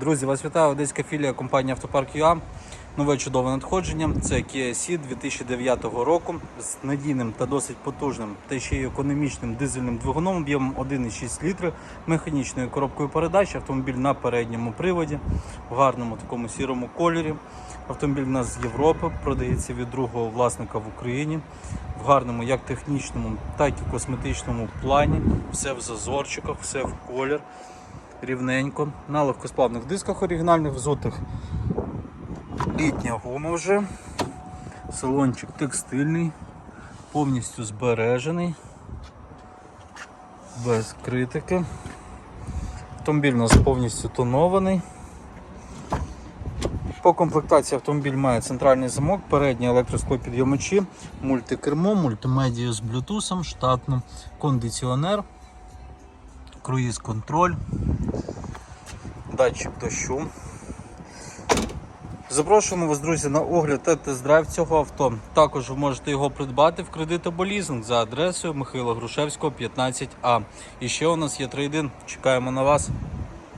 Друзі, вас вітає одеська філія компанії Автопарк ЮА. Нове чудове надходження. Це Kia Ceed 2009 року з надійним та досить потужним та ще й економічним дизельним двигуном об'ємом 1,6 літри, механічною коробкою передач. Автомобіль на передньому приводі, в гарному такому сірому кольорі. Автомобіль у нас з Європи, продається від другого власника в Україні. В гарному як технічному, так і косметичному плані. Все в зазорчиках, все в колір рівненько. На легкосплавних дисках оригінальних взутих. Літня гума вже. Салончик текстильний, повністю збережений, без критики. Автомобіль у нас повністю тонований. По комплектації автомобіль має центральний замок, передні електросклопідйомачі, мультикермо, мультимедію з блютусом, штатну, кондиціонер, круїз-контроль, датчик дощу. Запрошуємо вас, друзі, на огляд та тест-драйв цього авто. Також ви можете його придбати в кредит або лізинг за адресою Михайла Грушевського, 15А. І ще у нас є трейдин. Чекаємо на вас.